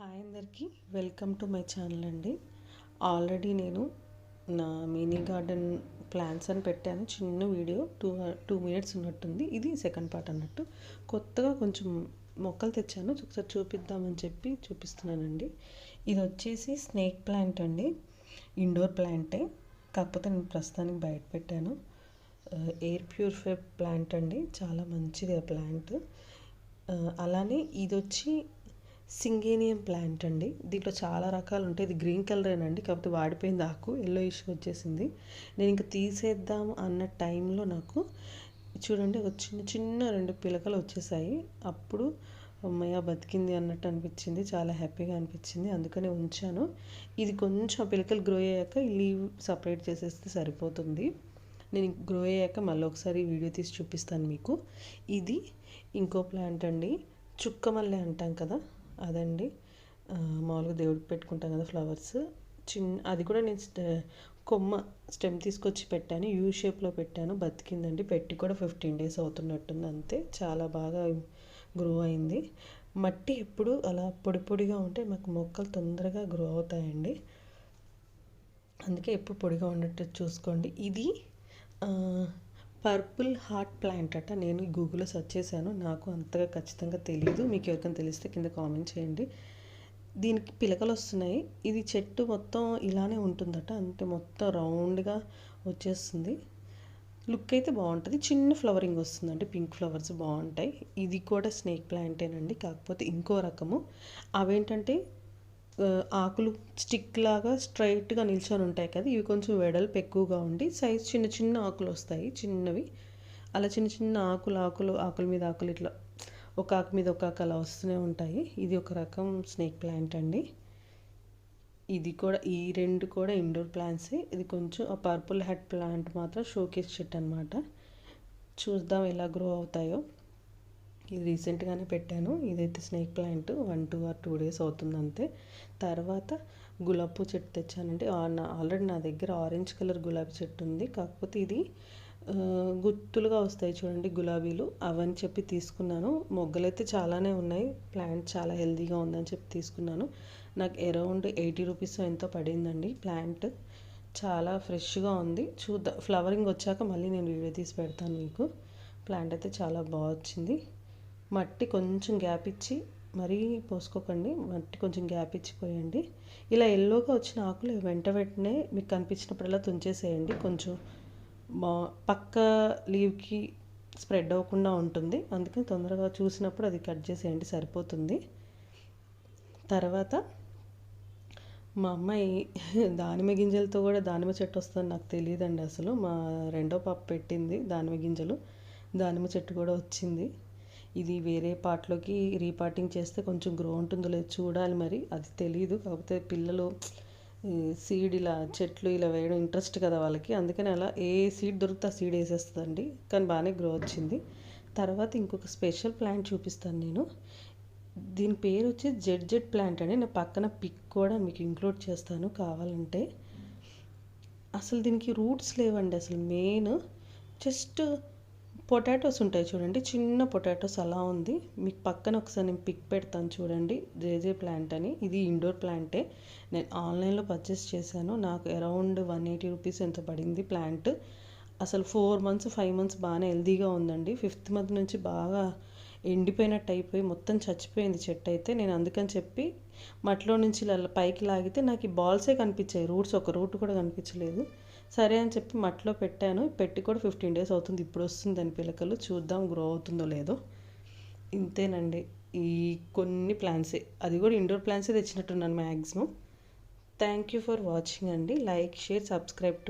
Hi అందరికీ. Welcome to my channel అండి. Already నేను నా మినీ గార్డెన్ ప్లాన్స్ అని పెట్టాను. చిన్న వీడియో టూ టూ మినిట్స్ ఉన్నట్టుంది. ఇది సెకండ్ పార్ట్ అన్నట్టు. కొత్తగా కొంచెం మొక్కలు తెచ్చాను. ఒకసారి చూపిద్దామని చెప్పి చూపిస్తున్నానండి. ఇది వచ్చేసి స్నేక్ ప్లాంట్ అండి. ఇండోర్ ప్లాంటే. కాకపోతే నేను ప్రస్తుతానికి బయట పెట్టాను. ఎయిర్ ప్యూరిఫై ప్లాంట్ అండి. చాలా మంచిది ఆ ప్లాంట్. అలానే ఇది వచ్చి సింగేనియం ప్లాంట్ అండి. దీంట్లో చాలా రకాలు ఉంటాయి. ఇది గ్రీన్ కలరేనండి కాకపోతే వాడిపోయింది ఆకు. ఎల్లో ఇష్యూ వచ్చేసింది. నేను ఇంకా తీసేద్దాం అన్న టైంలో నాకు చూడండి ఒక చిన్న చిన్న రెండు పిలకలు వచ్చేసాయి. అప్పుడు అమ్మయ్య బతికింది అన్నట్టు అనిపించింది. చాలా హ్యాపీగా అనిపించింది. అందుకనే ఉంచాను. ఇది కొంచెం పిలకలు గ్రో అయ్యాక లీవ్ సపరేట్ చేసేస్తే సరిపోతుంది. నేను గ్రో అయ్యాక మళ్ళీ ఒకసారి వీడియో తీసి చూపిస్తాను మీకు. ఇది ఇంకో ప్లాంట్ అండి. చుక్కమల్లె అంటాం కదా? అదండి. మామూలుగా దేవుడికి పెట్టుకుంటాం కదా ఫ్లవర్స్. చిన్న అది కూడా నేను కొమ్మ స్టెమ్ తీసుకొచ్చి పెట్టాను. యూ షేప్లో పెట్టాను. బతికిందండి. పెట్టి కూడా ఫిఫ్టీన్ డేస్ అవుతున్నట్టుంది అంతే. చాలా బాగా గ్రో అయింది. మట్టి ఎప్పుడు అలా పొడి పొడిగా ఉంటే మాకు మొక్కలు తొందరగా గ్రో అవుతాయండి. అందుకే ఎప్పుడు పొడిగా ఉన్నట్టు చూసుకోండి. ఇది పర్పుల్ హార్ట్ ప్లాంట్ అట. నేను గూగుల్లో సెర్చ్ చేశాను. నాకు అంతగా ఖచ్చితంగా తెలియదు మీకు ఎవరికైనా తెలిస్తే కింద కామెంట్ చేయండి. దీనికి పిలకలు వస్తున్నాయి. ఇది చెట్టు మొత్తం ఇలానే ఉంటుందట. అంటే మొత్తం రౌండ్గా వచ్చేస్తుంది. లుక్ అయితే బాగుంటుంది. చిన్న ఫ్లవరింగ్ వస్తుందండి పింక్ ఫ్లవర్స్ బాగుంటాయి. ఇది కూడా స్నేక్ ప్లాంటేనండి. కాకపోతే ఇంకో రకము. అవేంటంటే ఆకులు స్టిక్ లాగా స్ట్రైట్గా నిల్చొని ఉంటాయి కదా ఇవి కొంచెం వెడల్పు ఎక్కువగా ఉండి సైజ్ చిన్న చిన్న ఆకులు వస్తాయి చిన్నవి. అలా చిన్న చిన్న ఆకులు ఆకులు ఆకుల మీద ఆకులు ఇట్లా ఒక ఆకు మీద ఒక ఆకు అలా వస్తూనే ఉంటాయి. ఇది ఒక రకం స్నేక్ ప్లాంట్ అండి. ఇది కూడా ఈ రెండు కూడా ఇండోర్ ప్లాంట్సే ఇది కొంచెం ఆ పర్పుల్ హెడ్ ప్లాంట్ మాత్రం షోకేస్ చెట్టు అనమాట చూద్దాం ఎలా గ్రో అవుతాయో. ఇది రీసెంట్గానే పెట్టాను. ఇదైతే snake plant one two or two days అవుతుంది అంతే. తర్వాత గులాబీ పూ చెట్టు తెచ్చానంటే ఆల్రెడీ నా దగ్గర ఆరెంజ్ కలర్ గులాబీ చెట్టు ఉంది. కాకపోతే ఇది గుత్తులుగా వస్తాయి చూడండి గులాబీలు. అవని చెప్పి తీసుకున్నాను. మొగ్గలైతే చాలానే ఉన్నాయి. ప్లాంట్ చాలా హెల్దీగా ఉందని చెప్పి తీసుకున్నాను. నాకు అరౌండ్ ఎయిటీ రూపీస్ ఎంతో పడిందండి ప్లాంట్ చాలా ఫ్రెష్గా ఉంది. చూద్దాం ఫ్లవరింగ్ వచ్చాక మళ్ళీ నేను వీడియో తీసి పెడతాను మీకు. ప్లాంట్ అయితే చాలా బాగా వచ్చింది. మట్టి కొంచెం గ్యాప్ ఇచ్చి మరీ పోసుకోకండి. మట్టి కొంచెం గ్యాప్ ఇచ్చి పోయండి ఇలా ఎల్లోగా వచ్చిన ఆకులు వెంట వెంటనే మీకు కనిపించినప్పుడల్లా తుంచేసేయండి. కొంచెం మా పక్క లీవ్కి స్ప్రెడ్ అవ్వకుండా ఉంటుంది. అందుకని తొందరగా చూసినప్పుడు అది కట్ చేసేయండి సరిపోతుంది. తర్వాత మా అమ్మాయి దానిమ్మ గింజలతో కూడా దానిమ్మ చెట్టు వస్తుంది నాకు తెలియదండి అసలు. మా రెండో పాప పెట్టింది దానిమ్మ గింజలు. దానిమ్మ చెట్టు కూడా వచ్చింది. ఇది వేరే పార్ట్లోకి రీపార్టింగ్ చేస్తే కొంచెం గ్రో ఉంటుందో లేదో చూడాలి మరి. అది తెలియదు కాకపోతే పిల్లలు సీడ్ ఇలా చెట్లు ఇలా వేయడం ఇంట్రెస్ట్ కదా వాళ్ళకి. అందుకని అలా ఏ సీడ్ దొరికితే ఆ సీడ్ వేసేస్తుందండి. కానీ బాగానే గ్రో వచ్చింది. తర్వాత ఇంకొక స్పెషల్ ప్లాంట్ చూపిస్తాను నేను. దీని పేరు వచ్చి జెడ్ జెడ్ ప్లాంట్ అని నేను పక్కన పిక్ కూడా మీకు ఇంక్లూడ్ చేస్తాను కావాలంటే. అసలు దీనికి రూట్స్ లేవండి. అసలు మెయిన్ జస్ట్ పొటాటోస్ ఉంటాయి చూడండి చిన్న పొటాటోస్ అలా ఉంది. మీకు పక్కన ఒకసారి నేను పిక్ పెడతాను చూడండి జేజే ప్లాంట్ అని. ఇది ఇండోర్ ప్లాంటే. నేను ఆన్లైన్లో పర్చేస్ చేశాను. నాకు అరౌండ్ వన్ ఎయిటీ రూపీస్ ఎంత పడింది ప్లాంట్. అసలు ఫోర్ మంత్స్ ఫైవ్ మంత్స్ బాగానే హెల్దీగా ఉందండి. ఫిఫ్త్ మంత్ నుంచి బాగా ఎండిపోయినట్టు అయిపోయి మొత్తం చచ్చిపోయింది చెట్టు అయితే. నేను అందుకని చెప్పి మట్లో నుంచి ఇలా పైకి లాగితే నాకు ఈ బాల్సే కనిపించాయి. రూట్స్ ఒక రూట్ కూడా కనిపించలేదు. సరే అని చెప్పి మట్లో పెట్టాను. పెట్టి కూడా ఫిఫ్టీన్ డేస్ అవుతుంది. ఇప్పుడు వస్తుంది దాని పిలకలు. చూద్దాం గ్రో అవుతుందో లేదో. ఇంతేనండి. ఈ కొన్ని ప్లాన్సే అది కూడా ఇండోర్ ప్లాన్సే తెచ్చినట్టున్నాను maximum thank you for watching అండి. Like share subscribe to